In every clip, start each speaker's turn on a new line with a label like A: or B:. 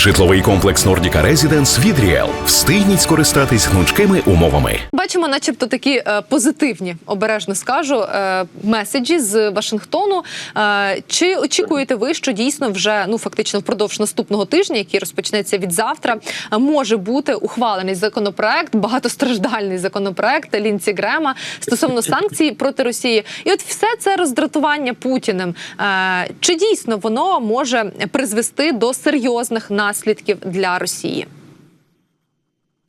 A: Житловий комплекс Nordica Residence від Ріел. Встигніть скористатись гнучкими умовами.
B: Бачимо, начебто, такі е, позитивні, обережно скажу, е, меседжі з Вашингтону. Е, чи очікуєте ви, що дійсно вже ну фактично впродовж наступного тижня, який розпочнеться від завтра, може бути ухвалений законопроект, багатостраждальний законопроект Лінці Грема стосовно санкцій проти Росії? І от все це роздратування Путіним. Е, чи дійсно воно може призвести до серйозних наслідків для Росії?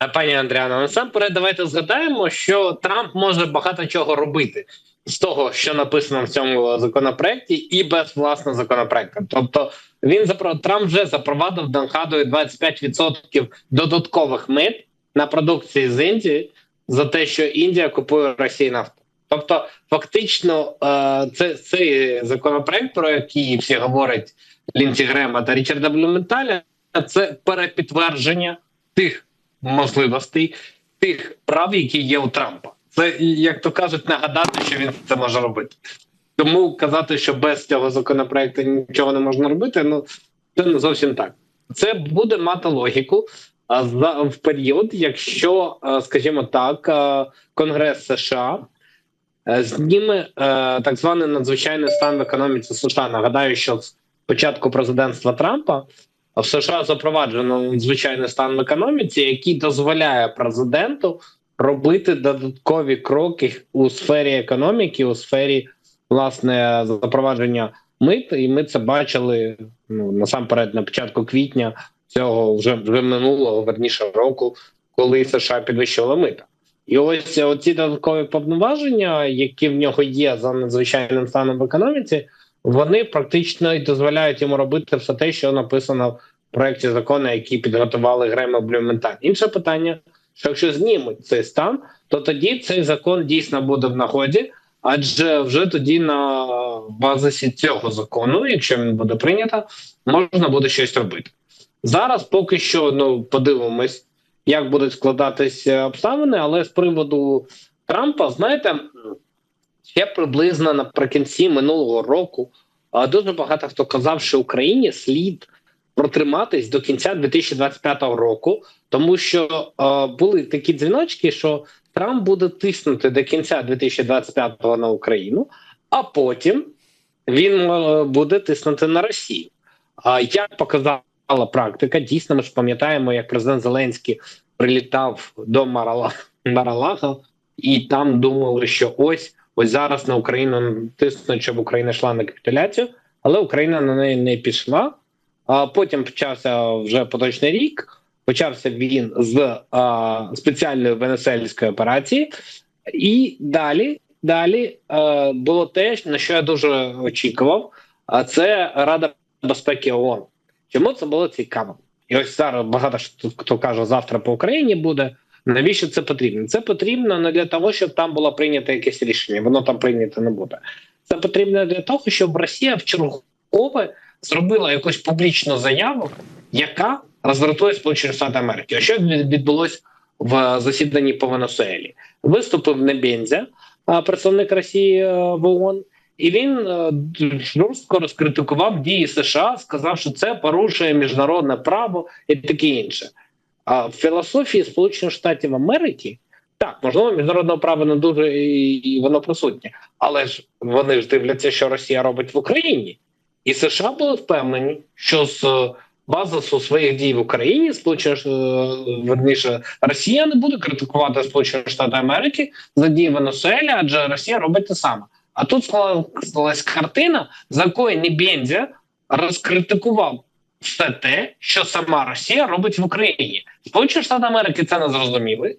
C: Е, Пані Андріано, насамперед, давайте згадаємо, що Трамп може багато чого робити з того, що написано в цьому законопроекті, і без власного законопроекту. Тобто він. Трамп вже запровадив нагадую 25% додаткових мит на продукції з Індії за те, що Індія купує Росії нафту. Тобто, фактично, е, це цей законопроект, про який всі говорять Лінці Грема та Річарда Блюменталя, це перепідтвердження тих можливостей, тих прав, які є у Трампа. Це як то кажуть, нагадати, що він це може робити. Тому казати, що без цього законопроекту нічого не можна робити, ну це не зовсім так. Це буде мати логіку за в період, якщо, скажімо так, Конгрес США е, зніме е, так званий надзвичайний стан в економіці США. Нагадаю, що з початку президентства Трампа в США запроваджено звичайний стан в економіці, який дозволяє президенту робити додаткові кроки у сфері економіки, у сфері власне запровадження мит. І ми це бачили ну насамперед на початку квітня цього вже вже минулого верніше року, коли США підвищували мита. І ось оці додаткові повноваження, які в нього є за надзвичайним станом в економіці, вони практично і дозволяють йому робити все те, що написано в проєкті закону, який підготували Грема Блюменталь. Інше питання: що якщо знімуть цей стан, то тоді цей закон дійсно буде в нагоді, адже вже тоді на базисі цього закону, якщо він буде прийнято, можна буде щось робити. Зараз поки що ну подивимось, як будуть складатися обставини, але з приводу Трампа, знаєте, ще приблизно наприкінці минулого року дуже багато хто казав, що Україні слід протриматись до кінця 2025 року, тому що були такі дзвіночки, що Трамп буде тиснути до кінця 2025 на Україну, а потім він буде тиснути на Росію. Як показала практика, дійсно, ми ж пам'ятаємо, як президент Зеленський прилітав до Марала Маралага, і там думали, що ось ось зараз на Україну тиснуть, щоб Україна йшла на капітуляцію, але Україна на неї не пішла. А потім почався вже поточний рік. Почався він з а, спеціальної венесельської операції, і далі далі а, було те, на що я дуже очікував. А це Рада безпеки ООН. Чому це було цікаво? І ось зараз багато хто каже, завтра по Україні буде. Навіщо це потрібно? Це потрібно не для того, щоб там було прийнято якесь рішення. Воно там прийнято не буде. Це потрібно для того, щоб Росія в чергове зробила якусь публічну заяву, яка роздратує Сполучені Штати Америки. А що відбулось в засіданні по Венесуелі? Виступив Небензя, представник Росії в ООН, і він е, жорстко розкритикував дії США, сказав, що це порушує міжнародне право і таке інше. А в філософії Сполучених Штатів Америки так можливо міжнародного права не дуже і, воно присутнє, але ж вони ж дивляться, що Росія робить в Україні, і США були впевнені, що з базису своїх дій в Україні Сполучені верніше Росія не буде критикувати Сполучені Штати Америки за дії Венесуелі, адже Росія робить те саме. А тут склалась картина, за якою Небензя розкритикував все те, що сама Росія робить в Україні. Сполучені Штати Америки це не зрозуміли,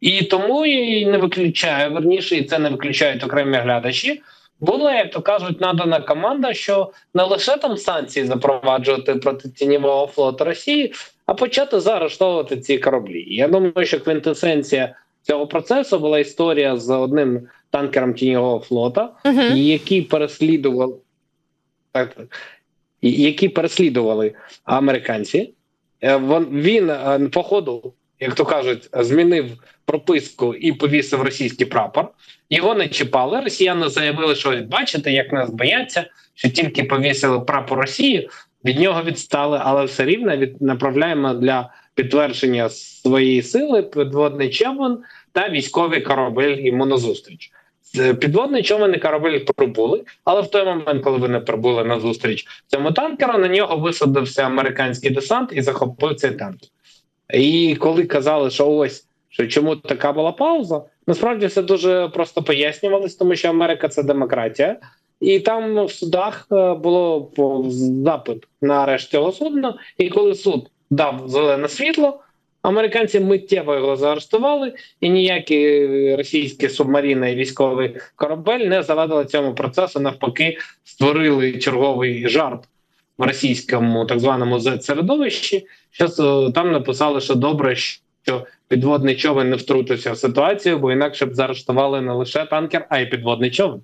C: і тому і не виключає верніше, і це не виключають окремі глядачі. Була, як то кажуть, надана команда, що не лише там санкції запроваджувати проти тіньового флоту Росії, а почати заарештовувати ці кораблі. Я думаю, що квінтесенція цього процесу була історія з одним танкером тіньового флота, uh-huh. які переслідували так, які переслідували американці. Він по ходу, як то кажуть, змінив прописку і повісив російський прапор. Його не чіпали. Росіяни заявили, що бачите, як нас бояться, що тільки повісили прапор Росії. Від нього відстали, але все рівно від направляємо для підтвердження своєї сили підводний човен та військовий корабель йому назустріч. З- Підводний човен і корабель прибули, але в той момент, коли вони прибули на зустріч цьому танкеру, на нього висадився американський десант і захопив цей танкер. І коли казали, що ось що чому така була пауза, насправді все дуже просто пояснювалось, тому що Америка це демократія, і там в судах е, було запит на арешт цього судна. І коли суд дав зелене світло, американці миттєво його заарештували, і ніякі російські субмарини і військовий корабель не завадили цьому процесу. Навпаки, створили черговий жарт в російському так званому Z-середовищі. Щас е, там написали, що добре, що підводний човен не втрутився в ситуацію, бо інакше б заарештували не лише танкер, а й підводний човен.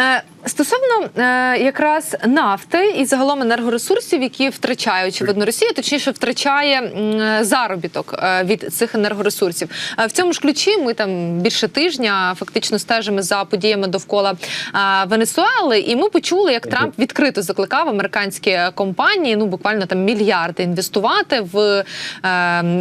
B: Е, Стосовно е, якраз нафти і загалом енергоресурсів, які втрачає очевидно Росія, точніше втрачає заробіток е, від цих енергоресурсів. В цьому ж ключі ми там більше тижня фактично стежимо за подіями довкола Венесуели, і ми почули, як Трамп відкрито закликав американські компанії, ну буквально там мільярди інвестувати в, е,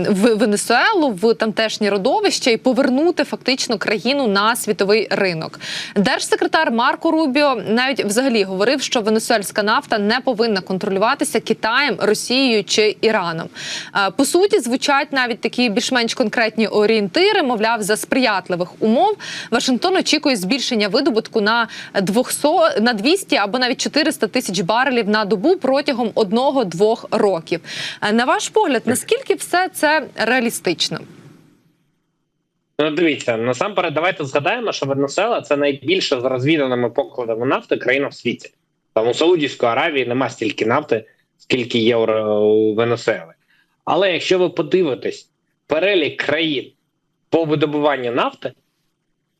B: в Венесуелу, в тамтешнє родовище і повернути фактично країну на світовий ринок. Держсекретар Марко Рубіо навіть взагалі говорив, що венесуельська нафта не повинна контролюватися Китаєм, Росією чи Іраном. Е, По суті, звучать навіть такі більш-менш конкретні орієнтири. Мовляв, за сприятливих умов Вашингтон очікує збільшення видобутку на 200, на 200 або навіть 400 тисяч барелів на добу протягом одного-двох років. Е, На ваш погляд, наскільки все це реалістично?
C: Ну, дивіться, насамперед, давайте згадаємо, що Венесуела це найбільша з розвіданими покладами нафти країна в світі. Там у Саудівської Аравії нема стільки нафти, скільки є у Венесуели. Але якщо ви подивитесь перелік країн по видобуванню нафти,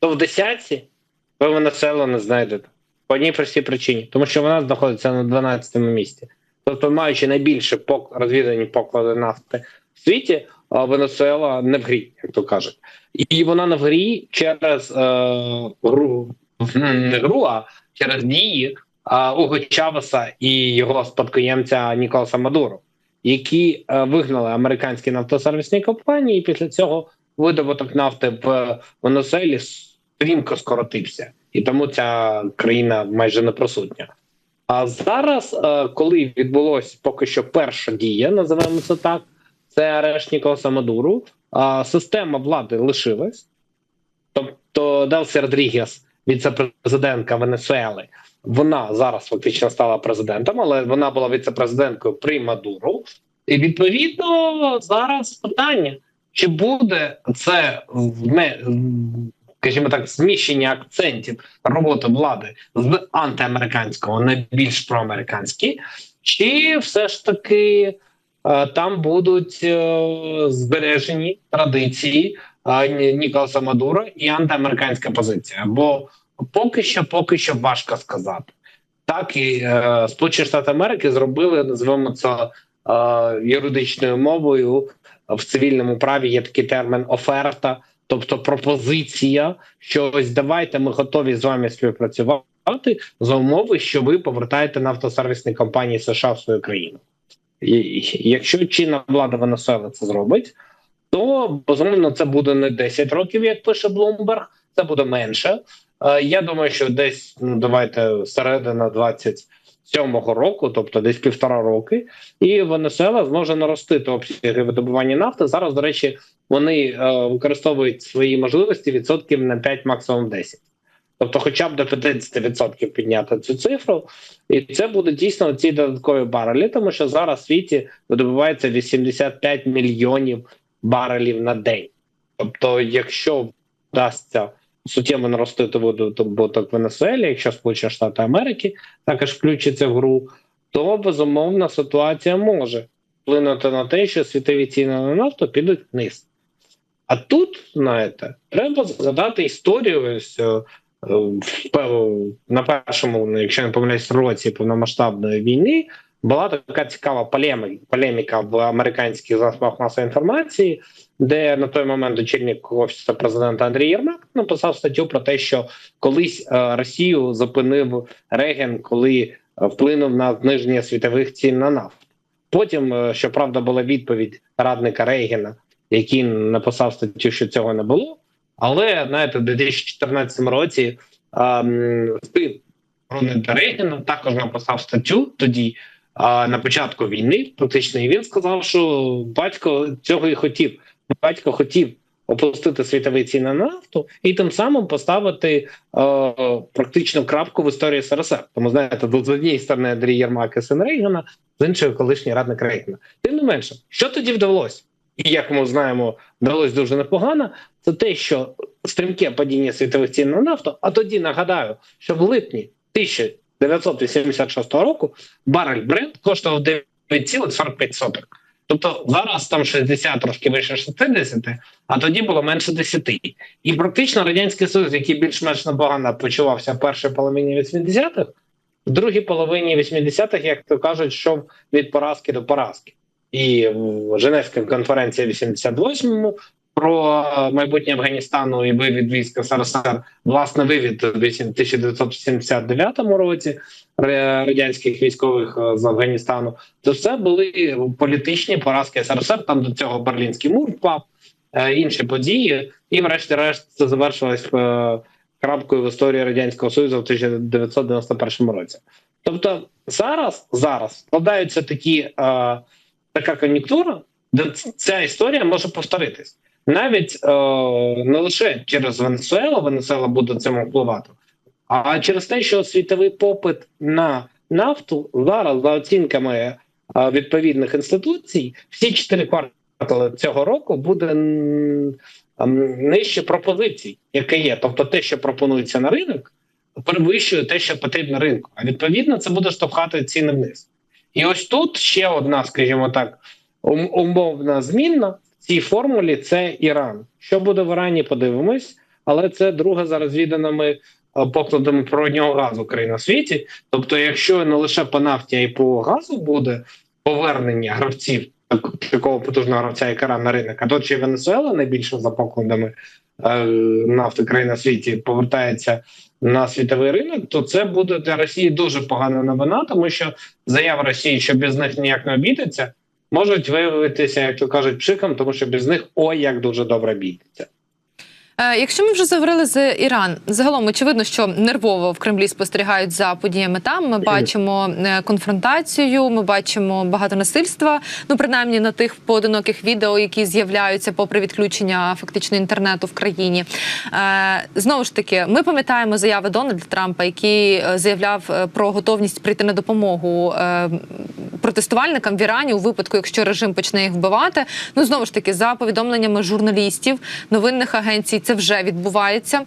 C: то в десятці ви Венесуелу не знайдете. По одній простій причині, тому що вона знаходиться на 12-му місці. Тобто, маючи найбільше пок... розвідані поклади нафти в світі, Венесуела не в грі, як то кажуть. І вона на грі через е, гру не гру, а через дії е, Уго Чавеса і його спадкоємця Ніколаса Мадуро, які е, вигнали американські нафтосервісні компанії, і після цього видобуток нафти в Венесуелі стрімко скоротився, і тому ця країна майже не присутня. А зараз, е, коли відбулось поки що перша дія, називаємо це так, це арешт Ніколаса Мадуру, а система влади лишилась. Тобто Делсі Родрігес, віце-президентка Венесуели, вона зараз фактично стала президентом, але вона була віце-президенткою при Мадуру. І відповідно зараз питання: чи буде це скажімо так, зміщення акцентів роботи влади з антиамериканського на більш проамериканський, чи все ж таки там будуть е, збережені традиції е, Ніколаса Мадуро і антиамериканська позиція? Бо поки що, поки що важко сказати. Так і е, Сполучені Штати Америки зробили, називаємо це е, юридичною мовою. В цивільному праві є такий термін оферта, тобто пропозиція, що ось давайте ми готові з вами співпрацювати за умови, що ви повертаєте нафтосервісні компанії США в свою країну. Якщо чинна влада Венесуели це зробить, то безумовно це буде не 10 років, як пише Блумберг, це буде менше. Е, Я думаю, що десь ну давайте середина 27-го року, тобто десь півтора роки, і Венесуела зможе наростити обсяги видобування нафти. Зараз, до речі, вони е, використовують свої можливості відсотків на 5, максимум 10. Тобто, хоча б до 50% підняти цю цифру, і це буде дійсно ці додаткові барелі, тому що зараз в світі видобувається 85 мільйонів барелів на день. Тобто, якщо вдасться суттєво наростити видобуток Венесуелі, якщо Сполучені Штати Америки також включаться в гру, то безумовно ситуація може вплинути на те, що світові ціни на нафту підуть вниз. А тут, знаєте, треба згадати історію ось е, на першому, якщо не помиляюсь, році повномасштабної війни була така цікава полеміка в американських засобах масової інформації, де на той момент очільник офісу президента Андрій Єрмак написав статтю про те, що колись е, Росію зупинив Реген, коли е, вплинув на зниження світових цін на нафту. Потім, е, щоправда, була відповідь радника Рейгена, який написав статтю, що цього не було. Але знаєте, в 2014 році ем, син Рейгена також написав статтю тоді. А на початку війни, практично, і він сказав, що батько цього і хотів. Батько хотів опустити світові ціни на нафту і тим самим поставити е, практично крапку в історії СРСР. Тому знаєте, з однієї сторони Андрій Єрмак і син Рейгана, з іншої колишній радник Рейгана. Тим не менше, що тоді вдалося? І як ми знаємо, вдалося дуже непогано. Це те, що стрімке падіння світових цін на нафту. А тоді нагадаю, що в липні 1986 року барель Брент коштував 9,45. Тобто зараз там 60 трошки вище 60, а тоді було менше 10. І практично радянський союз, який більш-менш непогано почувався в першій половині 80-х, в другій половині 80-х, як то кажуть, йшов від поразки до поразки. І в Женевська конференція в 88-му про майбутнє Афганістану і вивід військ СРСР, власне, вивід в 1979 році радянських військових е, з Афганістану. Це все були політичні поразки СРСР. Там до цього Берлінський мур впав, е, інші події, і, врешті-решт, це завершилось е, крапкою в історії радянського союзу в 1991 році. Тобто, зараз зараз складаються такі така кон'юнктура, де ця історія може повторитись. Навіть е, не лише через Венесуелу, Венесуела буде цьому впливати, а через те, що світовий попит на нафту зараз, за оцінками е, відповідних інституцій, всі чотири квартали цього року буде нижче пропозицій, яке є. Тобто, те, що пропонується на ринок, перевищує те, що потрібно ринку. А відповідно, це буде штовхати ціни вниз. І ось тут ще одна, скажімо так, умовна змінна в цій формулі це Іран. Що буде в Ірані, подивимось, але це друга за розвіданими е, покладами природнього газу країна в світі. Тобто, якщо не лише по нафті, а й по газу буде повернення гравців так- такого потужного гравця, як Іран на ринок, а то чи Венесуела найбільше за покладами нафти країн на світі повертається на світовий ринок, то це буде для Росії дуже погана новина, тому що заява Росії, що без них ніяк не обійдеться, можуть виявитися, як то кажуть, пшиком, тому що без них ой як дуже добре обійдеться.
B: Е, Якщо ми вже заговорили з Іран, загалом очевидно, що нервово в Кремлі спостерігають за подіями там. Ми бачимо е, конфронтацію, ми бачимо багато насильства. Ну принаймні на тих поодиноких відео, які з'являються попри відключення фактично інтернету в країні. Е, Знову ж таки, ми пам'ятаємо заяви Дональда Трампа, який е, заявляв е, про готовність прийти на допомогу е, протестувальникам в Ірані у випадку, якщо режим почне їх вбивати. Ну знову ж таки, за повідомленнями журналістів, новинних агенцій, це вже відбувається.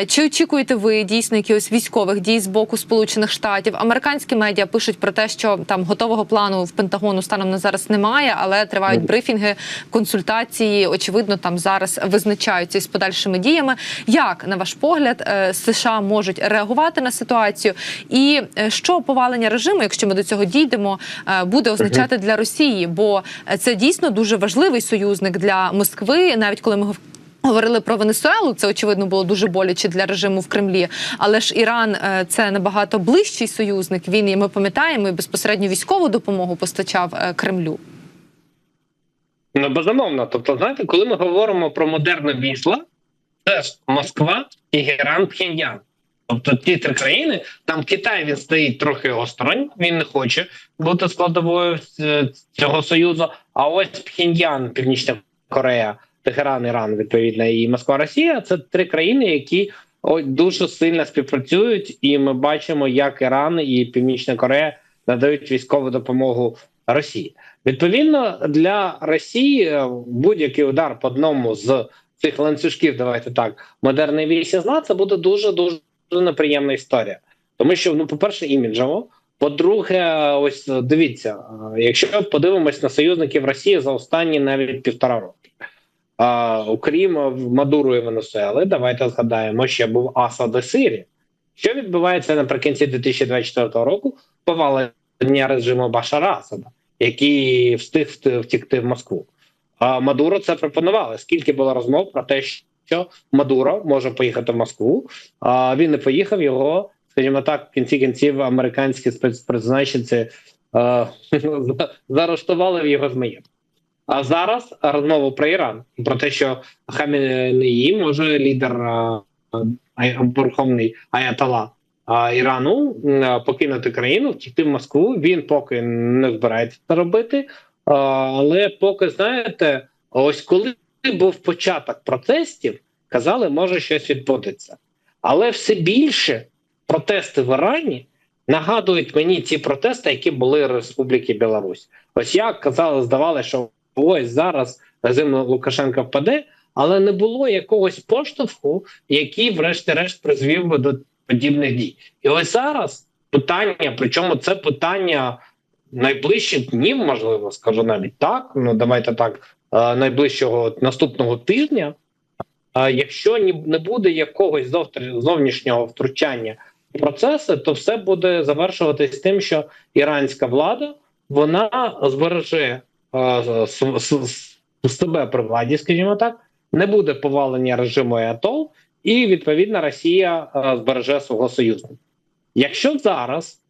B: Е, Чи очікуєте ви дійсно якихось військових дій з боку Сполучених Штатів? Американські медіа пишуть про те, що там готового плану в Пентагону станом на зараз немає, але тривають брифінги, консультації. Очевидно, там зараз визначаються із подальшими діями. Як на ваш погляд е, США можуть реагувати на ситуацію? І е, що повалення режиму, якщо ми до цього дійдемо, буде означати для Росії? Бо це дійсно дуже важливий союзник для Москви, навіть коли ми Говорили про Венесуелу, це очевидно було дуже боляче для режиму в Кремлі. Але ж Іран е, це набагато ближчий союзник. Він і ми пам'ятаємо і безпосередньо військову допомогу постачав е, Кремлю.
C: Ну, безумовно. Тобто, знаєте, коли ми говоримо про модерне війська, це ж Москва, Тегеран, Пхеньян. Тобто ті три країни, там Китай він стоїть трохи осторонь, він не хоче бути складовою е, цього союзу. А ось Пхеньян, Північна Корея, Тегеран, Іран, відповідно, і Москва, Росія це три країни, які дуже сильно співпрацюють, і ми бачимо, як Іран і Північна Корея надають військову допомогу Росії. Відповідно, для Росії е, будь-який удар по одному з цих ланцюжків, давайте так, модерної війська зла, це буде дуже дуже неприємна історія. Тому що, ну, по-перше, іміджово. По-друге, ось дивіться, е, якщо подивимось на союзників Росії за останні навіть півтора роки, а, окрім Мадуру і Венесуели, давайте згадаємо, ще був Асад і Сирія. Що відбувається наприкінці 2024 року? Повалення режиму Башара Асада, який встиг втікти в Москву. А Мадуро це пропонували. Скільки було розмов про те, що Мадуро може поїхати в Москву, а він не поїхав, його скажімо так, в кінці кінців американські спецпризначенці е, заарештували в його змеї. А зараз розмова про Іран про те, що Хамінеї може лідер верховний Аятала Ірану покинути країну, втікти в Москву. Він поки не збирається це робити. Але поки знаєте, ось коли був початок протестів, казали, може щось відбудеться. Але все більше протести в Ірані нагадують мені ті протести, які були в Республіки Білорусь. Ось як казали, здавалося, що ось зараз режим Лукашенка впаде, але не було якогось поштовху, який, врешті-решт, призвів би до подібних дій. І ось зараз питання, причому це питання найближчих днів, можливо, скажу навіть так. Ну давайте так, е, найближчого наступного тижня. Е, Якщо не буде якогось зовнішнього втручання в процеси, то все буде завершуватись тим, що іранська влада вона збереже е, с- себе при владі, скажімо так, не буде повалення режиму Аятол, і відповідно Росія е, збереже свого союзника. Якщо зараз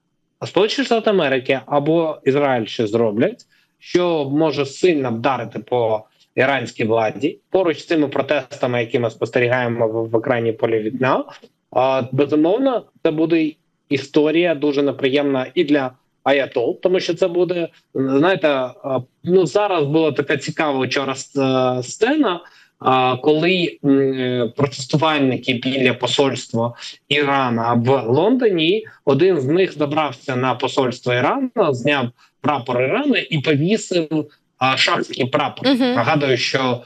C: Сполучені Штати Америки або Ізраїль щось зроблять, що може сильно вдарити по іранській владі, поруч з цими протестами, які ми спостерігаємо в, екрані полі вікна, безумовно, це буде історія дуже неприємна і для Аятол, тому що це буде знаєте, ну зараз була така цікава вчора сцена. Коли е, протестувальники біля посольства Ірана в Лондоні, один з них забрався на посольство Ірану, зняв прапор Ірану і повісив шахський прапор.
B: Мгм.
C: Нагадую, що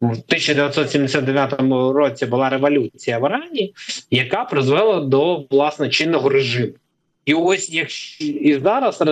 C: в 1979 році була революція в Ірані, яка призвела до власне чинного режиму. І ось якщо і зараз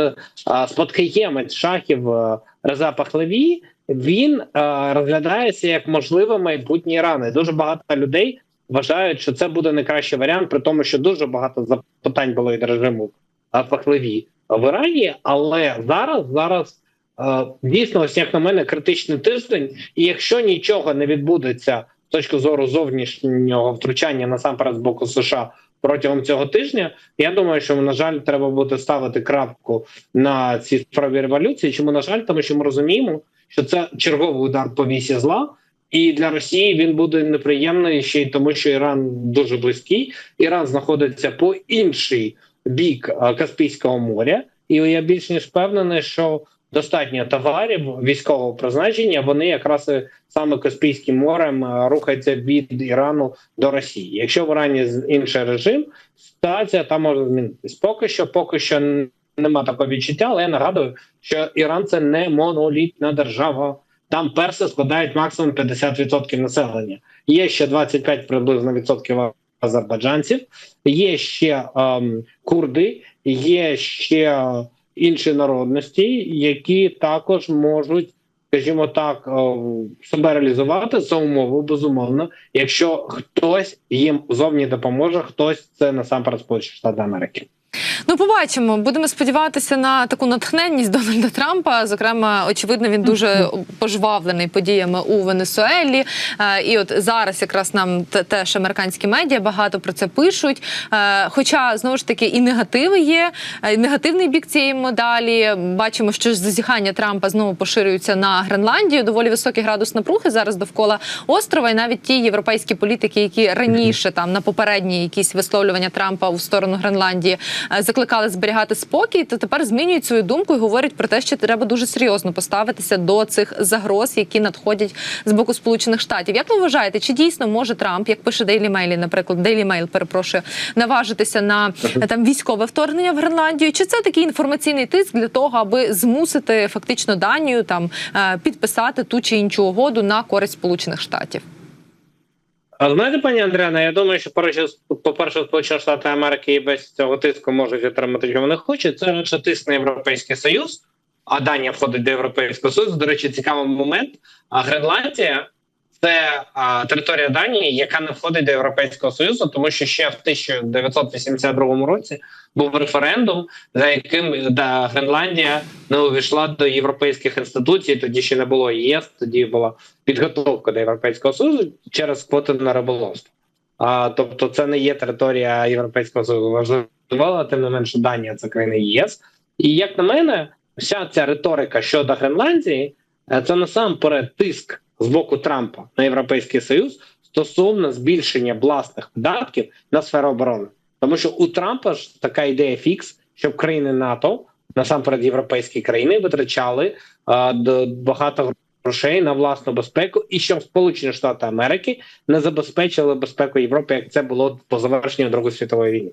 C: спадкоємець шахів е, Реза Пахлеві, він е, розглядається як можливе майбутнє Ірани. Дуже багато людей вважають, що це буде найкращий варіант, при тому, що дуже багато запитань було від режиму Пахлеві в Ірані. Але зараз зараз е, дійсно, ось як на мене, критичний тиждень. І якщо нічого не відбудеться з точки зору зовнішнього втручання насамперед з боку США протягом цього тижня, я думаю, що на жаль, треба буде ставити крапку на цій справі революції. Чому на жаль, тому що ми розуміємо, що це черговий удар по вісі зла. І для Росії він буде неприємний ще й тому, що Іран дуже близький. Іран знаходиться по інший бік е, Каспійського моря, і я більш ніж впевнений, що достатньо товарів військового призначення. Вони якраз саме Каспійським морем е, рухаються від Ірану до Росії. Якщо в Ірані інший режим, ситуація там може змінитись. Поки що, поки що нема такого відчуття, але я нагадую, що Іран це не монолітна держава. Там перси складають максимум 50% населення. Є ще 25 приблизно відсотків азербайджанців, є ще ем, курди, є ще інші народності, які також можуть, скажімо так, е, себе реалізувати за умови, безумовно, якщо хтось їм зовні допоможе, хтось це насамперед Сполучені Штати Америки.
B: Ну, побачимо. Будемо сподіватися на таку натхненність Дональда Трампа. Зокрема, очевидно, він дуже пожвавлений подіями у Венесуелі. Е, І от зараз якраз нам теж американські медіа багато про це пишуть. Е, Хоча знову ж таки і негативи є, е, і негативний бік цієї модалі. Бачимо, що зазіхання Трампа знову поширюються на Гренландію. Доволі високий градус напруги зараз довкола острова. І навіть ті європейські політики, які раніше там на попередні якісь висловлювання Трампа у сторону Гренландії закликали зберігати спокій, то тепер змінюють свою думку і говорять про те, що треба дуже серйозно поставитися до цих загроз, які надходять з боку Сполучених Штатів. Як ви вважаєте, чи дійсно може Трамп, як пише Daily Mail, наприклад, Daily Mail, перепрошую, наважитися на там військове вторгнення в Гренландію? Чи це такий інформаційний тиск для того, аби змусити фактично Данію там е, підписати ту чи іншу угоду на користь Сполучених Штатів?
C: Знаєте, пані Андріана, я думаю, що по-перше, по-перше, Сполучені Штати Америки і без цього тиску можуть отримати, що вони хочуть. Це радше тиск на Європейський Союз, а Данія входить до Європейського Союзу. До речі, цікавий момент. А Гренландія це а, територія Данії, яка не входить до Європейського Союзу, тому що ще в 1982 році був референдум, за яким да, Гренландія не увійшла до європейських інституцій. Тоді ще не було ЄС, тоді була підготовка до Європейського Союзу через квоти на риболовство. А, тобто, це не є територія Європейського Союзу. Важливо, тим не менше, Данія це країна ЄС. І як на мене, вся ця риторика щодо Гренландії е, це насамперед тиск з боку Трампа на Європейський Союз стосовно збільшення власних видатків на сферу оборони. Тому що у Трампа ж така ідея фікс, щоб країни НАТО, насамперед європейські країни, витрачали а, багато грошей на власну безпеку, і щоб Сполучені Штати Америки не забезпечили безпеку Європи, як це було по завершенню Другої світової війни.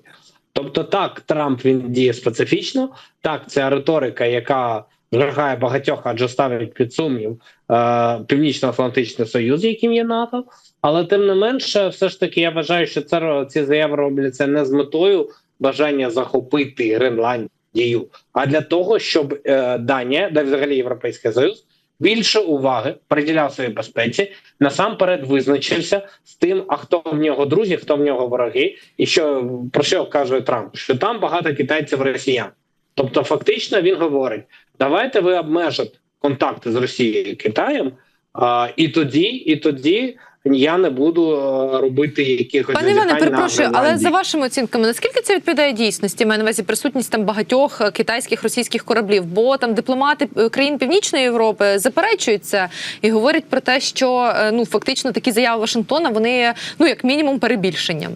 C: Тобто, так, Трамп він діє специфічно, так, це риторика, яка вражає багатьох, адже ставить під сумнів е, Північно-Атлантичний Союз, яким є НАТО. Але тим не менше, все ж таки, я вважаю, що це ці заяви робляться не з метою бажання захопити Гренландію, а для того, щоб е, Данія, да взагалі Європейський Союз, більше уваги приділяв своїй безпеці, насамперед визначився з тим, а хто в нього друзі, хто в нього вороги, і що про що каже Трамп, що там багато китайців росіян. Тобто, фактично, він говорить: давайте ви обмежите контакти з Росією і Китаєм, а, і тоді, і тоді я не буду е, робити якихось
B: Пане Іване, перепрошую, але за вашими оцінками, наскільки це відповідає дійсності? Маю на увазі присутність там багатьох е, китайських російських кораблів, бо там дипломати е, країн Північної Європи заперечують це і говорять про те, що ну фактично такі заяви Вашингтона вони ну як мінімум перебільшенням.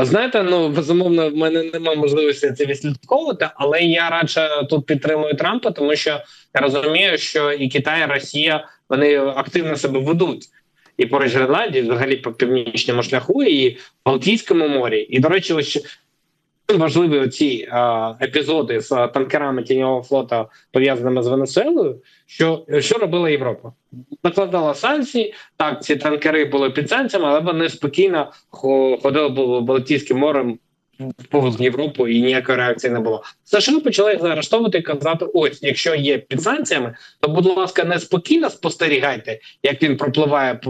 C: А Знаєте, ну безумовно, в мене немає можливості це відслідковувати, але я радше тут підтримую Трампа, тому що я розумію, що і Китай, і Росія вони активно себе ведуть і поруч Гренландії, взагалі по північному шляху, і Балтійському морі. І до речі, ось важливі оці а, епізоди з танкерами тіньового флота пов'язаними з Венесуелою. Що, що робила Європа? Накладала санкції. Так, ці танкери були під санкціями, але вони спокійно ходили Балтійським морем повз Європу і ніякої реакції не було. США почали їх заарештовувати і казати: ось, якщо є під санкціями, то будь ласка, не спокійно спостерігайте, як він пропливає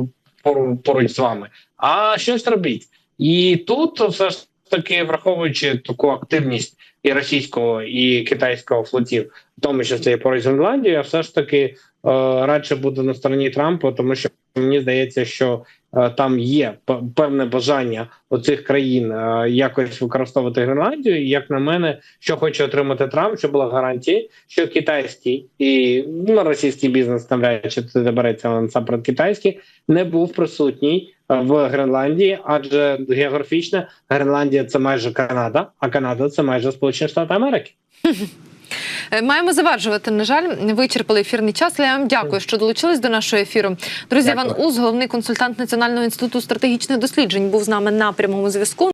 C: поруч з вами, а щось робіть. І тут все ж таки, враховуючи таку активність і російського, і китайського флотів, в тому числі і по з я все ж таки радше буду на стороні Трампа, тому що мені здається, що е, там є певне бажання оцих країн е, якось використовувати Гренландію. І, як на мене, що хоче отримати Трамп, що була гарантія, що китайський і ну, російський бізнес навряд чи туди береться, але насамперед китайський, не був присутній е, в Гренландії, адже географічно Гренландія це майже Канада, а Канада це майже Сполучені Штати Америки.
B: Е, Маємо завершувати. На жаль, вичерпали ефірний час. Я вам дякую, що долучились до нашого ефіру. Друзі. Іван Уз, головний консультант Національного інституту стратегічних досліджень, був з нами на прямому зв'язку.